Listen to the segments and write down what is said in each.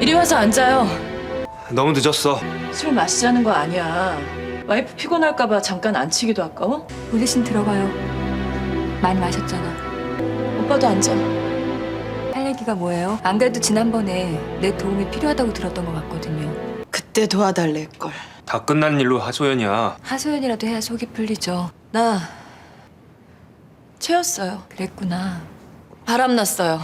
이리 와서 앉아요. 너무 늦었어. 술 마시자는 거 아니야. 와이프 피곤할까 봐 잠깐 앉히기도 아까워? 우리 신 들어가요. 많이 마셨잖아. 오빠도 앉아. 할 얘기가 뭐예요? 안 그래도 지난번에 내 도움이 필요하다고 들었던 것 같거든요. 그때 도와달래 걸. 다 끝난 일로 하소연이야. 하소연이라도 해야 속이 풀리죠. 나 채였어요. 그랬구나. 바람났어요.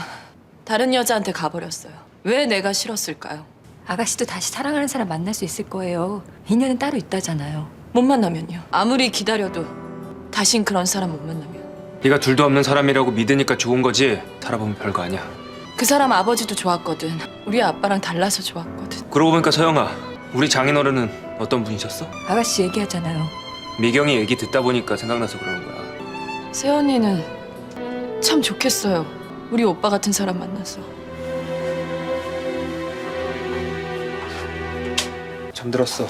다른 여자한테 가버렸어요. 왜 내가 싫었을까요? 아가씨도 다시 사랑하는 사람 만날 수 있을 거예요. 인연은 따로 있다잖아요. 못 만나면요. 아무리 기다려도 다신 그런 사람 못 만나면. 네가 둘도 없는 사람이라고 믿으니까 좋은 거지. 살아보면 별거 아니야. 그 사람 아버지도 좋았거든. 우리 아빠랑 달라서 좋았거든. 그러고 보니까 서영아, 우리 장인어른은 어떤 분이셨어? 아가씨 얘기하잖아요. 미경이 얘기 듣다 보니까 생각나서 그러는 거야. 세연이는 참 좋겠어요. 우리 오빠 같은 사람 만나서. 잠들었어.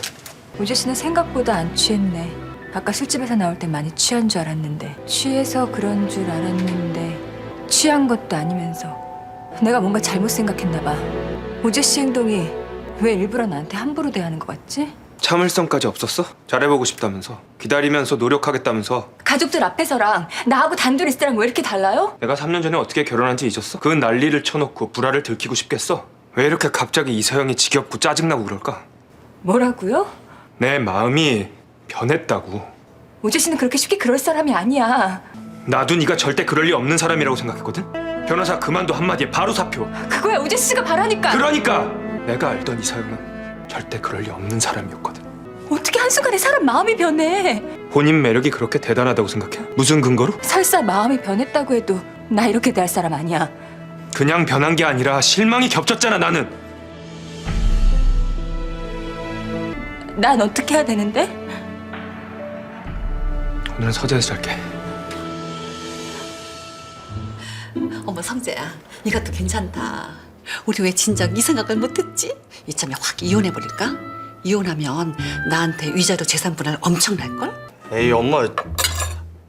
우재 씨는 생각보다 안 취했네. 아까 술집에서 나올 땐 많이 취한 줄 알았는데 취해서 그런 줄 알았는데 취한 것도 아니면서 내가 뭔가 잘못 생각했나 봐. 우재 씨 행동이 왜 일부러 나한테 함부로 대하는 것 같지? 참을성까지 없었어? 잘해보고 싶다면서. 기다리면서 노력하겠다면서. 가족들 앞에서랑 나하고 단둘이 있을 때랑 왜 이렇게 달라요? 내가 3년 전에 어떻게 결혼한지 잊었어? 그 난리를 쳐놓고 불화를 들키고 싶겠어? 왜 이렇게 갑자기 이서영이 지겹고 짜증나고 그럴까? 뭐라고요? 내 마음이 변했다고. 우재 씨는 그렇게 쉽게 그럴 사람이 아니야. 나도 네가 절대 그럴 리 없는 사람이라고 생각했거든? 변호사 그만둬 한마디에 바로 사표. 그거야 우재 씨가 바라니까. 그러니까 내가 알던 이서영은 절대 그럴 리 없는 사람이었거든. 어떻게 한순간에 사람 마음이 변해? 본인 매력이 그렇게 대단하다고 생각해? 무슨 근거로? 설사 마음이 변했다고 해도 나 이렇게 대할 사람 아니야. 그냥 변한 게 아니라 실망이 겹쳤잖아 나는. 난 어떻게 해야 되는데? 오늘은 서재에서 잘게. 어머 성재야 이것도 괜찮다 우리 왜 진작 이 생각을 못했지? 이참에 확 이혼해 버릴까? 이혼하면 나한테 위자료 재산 분할 엄청 날 걸? 에이 엄마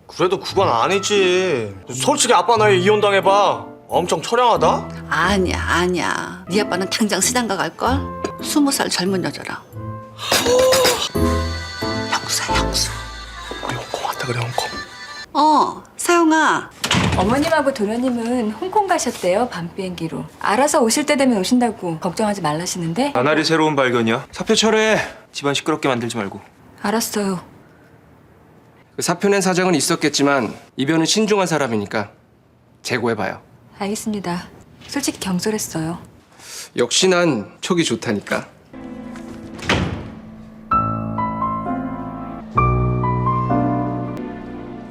그래도 그건 아니지 솔직히 아빠 나이 이혼당해봐 엄청 처량하다? 아니야 아니야 네 아빠는 당장 시장 가 갈 걸? 스무 살 젊은 여자라 왔다 그래 홍콩 어 사영아 어머님하고 도련님은 홍콩 가셨대요 밤 비행기로. 알아서 오실 때 되면 오신다고 걱정하지 말라시는데 나날이 새로운 발견이야. 사표 철회. 집안 시끄럽게 만들지 말고. 알았어요. 그 사표 낸 사정은 있었겠지만 이변은 신중한 사람이니까 재고해봐요. 알겠습니다. 솔직히 경솔했어요. 역시 난 촉이 좋다니까.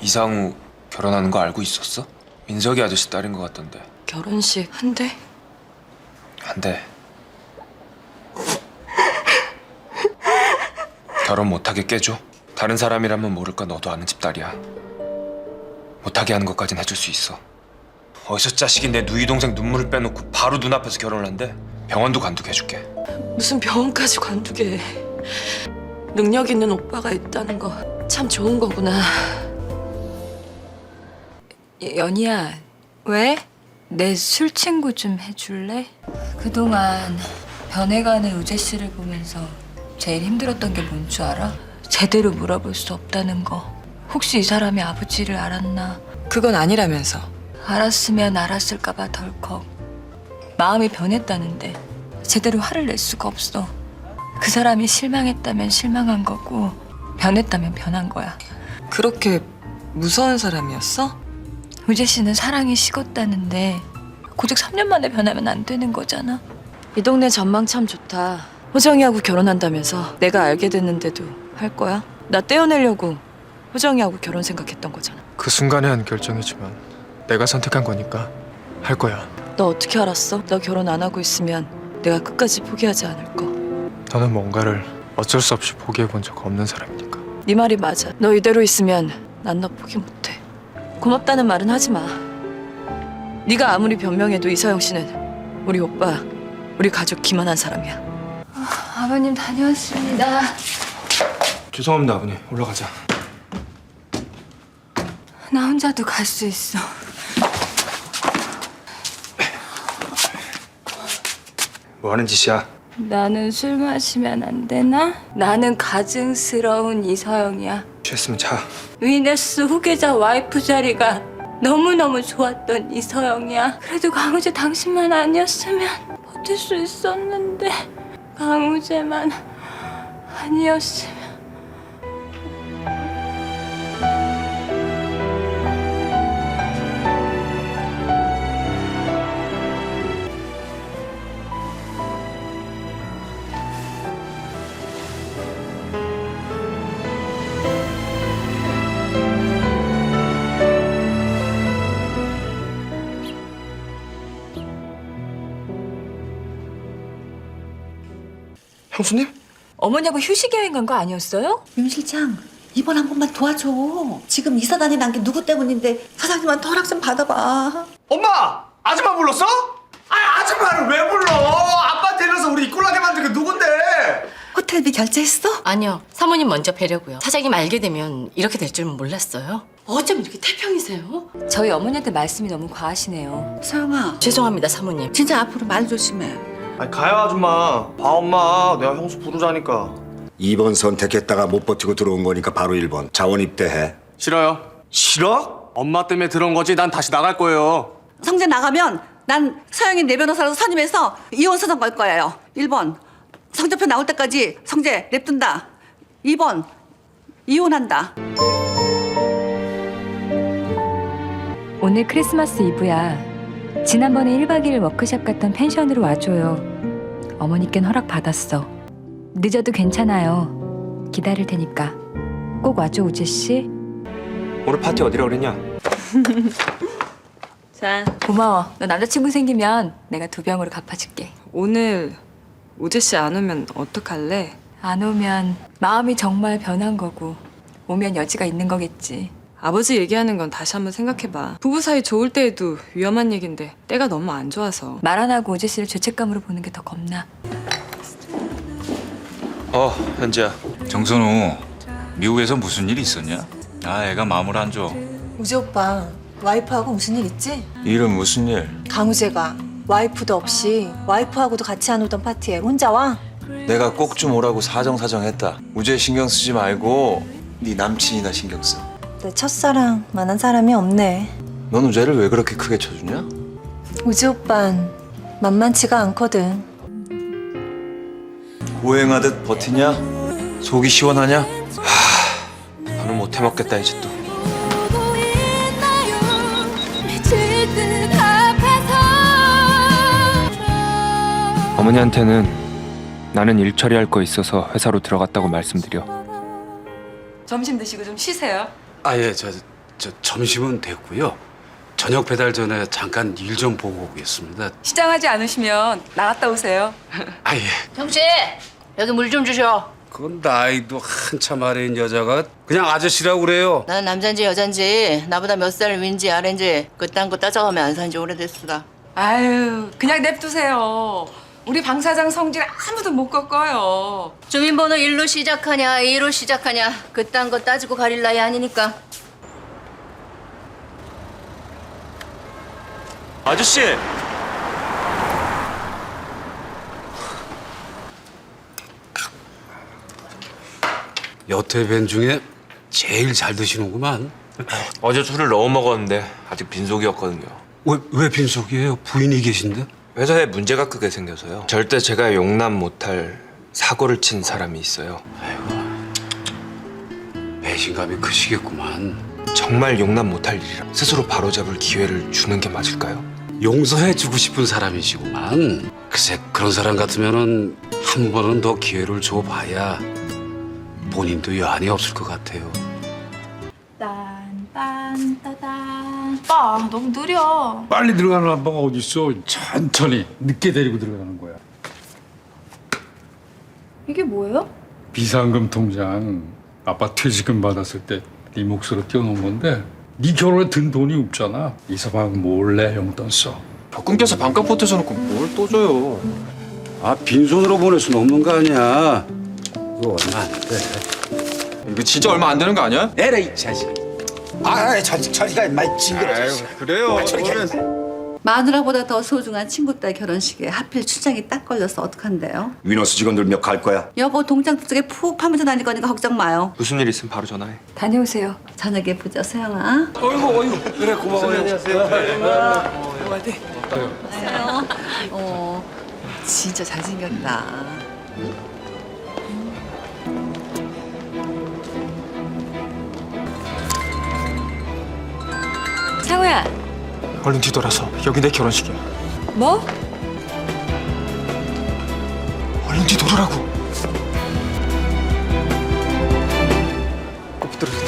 이상우 결혼하는 거 알고 있었어? 민석이 아저씨 딸인 것 같던데. 결혼식 한대? 안 돼. 결혼 못하게 깨줘. 다른 사람이라면 모를까 너도 아는 집 딸이야. 못하게 하는 것까진 해줄 수 있어. 어디서 자식이 내 누이 동생 눈물을 빼놓고 바로 눈앞에서 결혼을 한대? 병원도 관두게 해줄게. 무슨 병원까지 관두게 해. 능력 있는 오빠가 있다는 거 참 좋은 거구나. 예, 연희야, 왜? 내 술 친구 좀 해줄래? 그동안 변해가는 우재 씨를 보면서 제일 힘들었던 게 뭔 줄 알아? 제대로 물어볼 수 없다는 거. 혹시 이 사람이 아버지를 알았나? 그건 아니라면서. 알았으면 알았을까봐 덜컥. 마음이 변했다는데 제대로 화를 낼 수가 없어. 그 사람이 실망했다면 실망한 거고 변했다면 변한 거야. 그렇게 무서운 사람이었어? 우재 씨는 사랑이 식었다는데 고작 3년 만에 변하면 안 되는 거잖아. 이 동네 전망 참 좋다. 호정이하고 결혼한다면서 내가 알게 됐는데도 할 거야? 나 떼어내려고 호정이하고 결혼 생각했던 거잖아. 그 순간에 한 결정이지만 내가 선택한 거니까 할 거야. 너 어떻게 알았어? 너 결혼 안 하고 있으면 내가 끝까지 포기하지 않을 거. 너는 뭔가를 어쩔 수 없이 포기해 본 적 없는 사람이니까. 네 말이 맞아. 너 이대로 있으면 난 너 포기 못해. 고맙다는 말은 하지 마. 네가 아무리 변명해도 이서영 씨는 우리 오빠, 우리 가족 기만한 사람이야. 아버님 다녀왔습니다. 죄송합니다 아버님. 올라가자. 나 혼자도 갈 수 있어. 뭐 하는 짓이야? 나는 술 마시면 안 되나? 나는 가증스러운 이서영이야. 취했으면 자. 위네스 후계자 와이프 자리가 너무너무 좋았던 이서영이야. 그래도 강우재 당신만 아니었으면 버틸 수 있었는데 강우재만 아니었으면 형수님? 어머니하고 휴식 여행 간 거 아니었어요? 윤 실장 이번 한 번만 도와줘. 지금 이사단이 난 게 누구 때문인데 사장님한테 허락 좀 받아봐. 엄마! 아줌마 불렀어? 아 아줌마를 왜 불러? 아빠한테 이래서 우리 이꼴나게 만든 게 누군데? 호텔비 결제했어? 아니요. 사모님 먼저 뵈려고요. 사장님 알게 되면 이렇게 될 줄은 몰랐어요. 어쩜 이렇게 태평이세요? 저희 어머니한테 말씀이 너무 과하시네요. 서영아 죄송합니다, 사모님. 진짜 앞으로 말 조심해. 아니 가요 아줌마. 봐 엄마 내가 형수 부르자니까. 2번 선택했다가 못 버티고 들어온 거니까 바로 1번 자원 입대해 싫어요. 싫어? 엄마 때문에 들어온 거지 난 다시 나갈 거예요. 성재 나가면 난 서영이 내 변호사로 선임해서 이혼 소송 걸 거예요. 1번 성재편 나올 때까지 성재 냅둔다. 2번 이혼한다. 오늘 크리스마스 이브야. 지난번에 1박 2일 워크샵 갔던 펜션으로 와줘요. 어머니께는 허락 받았어. 늦어도 괜찮아요. 기다릴 테니까. 꼭 와줘, 우재 씨. 오늘 파티 어디라 그랬냐? 자, 고마워. 너 남자친구 생기면 내가 두 병으로 갚아줄게. 오늘 우재 씨 안 오면 어떡할래? 안 오면 마음이 정말 변한 거고 오면 여지가 있는 거겠지. 아버지 얘기하는 건 다시 한번 생각해봐. 부부 사이 좋을 때에도 위험한 얘긴데 때가 너무 안 좋아서. 말 안 하고 우재 씨를 죄책감으로 보는 게 더 겁나. 어, 현지야. 정선우 미국에서 무슨 일 있었냐? 아 애가 마음을 안 줘. 우재 오빠 와이프하고 무슨 일 있지? 일은 무슨 일? 강우재가 와이프도 없이 와이프하고도 같이 안 오던 파티에 혼자 와? 내가 꼭 좀 오라고 사정사정했다. 우재 신경 쓰지 말고 네 남친이나 신경 써. 내 첫사랑 만한 사람이 없네 넌 우재를 왜 그렇게 크게 쳐주냐? 우재 오빤 만만치가 않거든 고행하듯 버티냐? 속이 시원하냐? 너는 못 해먹겠다 이제 또. 어머니한테는 나는 일 처리할 거 있어서 회사로 들어갔다고 말씀드려. 점심 드시고 좀 쉬세요. 아, 예, 저, 저 점심은 됐고요. 저녁 배달 전에 잠깐 일 좀 보고 오겠습니다. 시장하지 않으시면 나갔다 오세요. 아, 예. 형씨, 여기 물 좀 주셔. 그 나이도 한참 아래인 여자가 그냥 아저씨라고 그래요. 나는 남잔지 여잔지 나보다 몇 살 윈지 아래인지 그딴 거 따져가면 안 산지 오래됐수다. 아유, 그냥 냅두세요. 우리 방 사장 성질 아무도 못 꺾어요. 주민번호 1로 시작하냐 2로 시작하냐 그딴 거 따지고 가릴 나이 아니니까. 아저씨. 여태 뵌 중에 제일 잘 드시는구만. 어제 술을 너무 먹었는데 아직 빈속이었거든요. 왜, 왜 빈속이에요? 부인이 계신데? 회사에 문제가 크게 생겨서요. 절대 제가 용납 못할 사고를 친 사람이 있어요. 배신감이 크시겠구만. 정말 용납 못할 일이라 스스로 바로잡을 기회를 주는 게 맞을까요? 용서해 주고 싶은 사람이시구만. 글쎄 그런 사람 같으면은 한 번은 더 기회를 줘봐야 본인도 여한이 없을 것 같아요. 딴 딴 따단. 오빠 너무 느려. 빨리 들어가는 한방가 어딨어 천천히 늦게 데리고 들어가는 거야 이게 뭐예요? 비상금 통장 아빠 퇴직금 받았을 때 네 몫으로 띄워놓은 건데 네 결혼에 든 돈이 없잖아 이서방 몰래 용돈 써벽 끊겨서 반값 보태서 놓고 뭘 또 줘요? 아 빈손으로 보낼 수는 없는 거 아니야. 이거 얼마 안 돼. 이거 진짜 얼마 안 되는 거 아니야? 에라 이 자식 아 자식 저리가 인마 징그러 그래요. 그러면 마누라보다 더 소중한 친구 딸 결혼식에 하필 출장이 딱 걸려서 어떡한데요? 위너스 직원들 몇 갈 거야? 여보 동장 속에 푹 파묻혀 다닐 거니까 걱정 마요. 무슨 일 있으면 바로 전화해. 다녀오세요. 저녁에 보자 소영아. 안녕하세요. 어, 진짜 잘생겼다. 창우야, 얼른 뒤돌아서 여기 내 결혼식이야. 뭐? 얼른 뒤돌으라고. 여기 떨어져.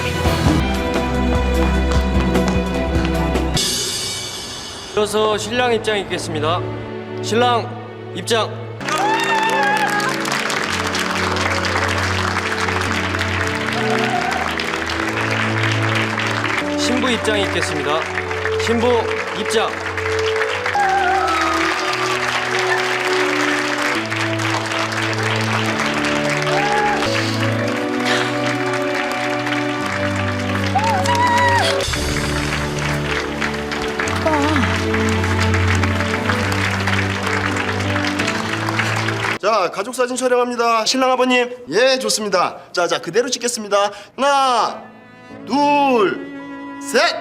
이어서 신랑 입장 있겠습니다. 신랑 입장. 입장 있겠습니다. 신부 입장. 자, 가족 사진 촬영합니다. 신랑 아버님. 예, 좋습니다. 자, 자, 그대로 찍겠습니다. 하나, 둘, 셋.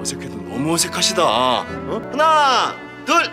어색해도 너무 어색하시다. 어? 하나, 둘,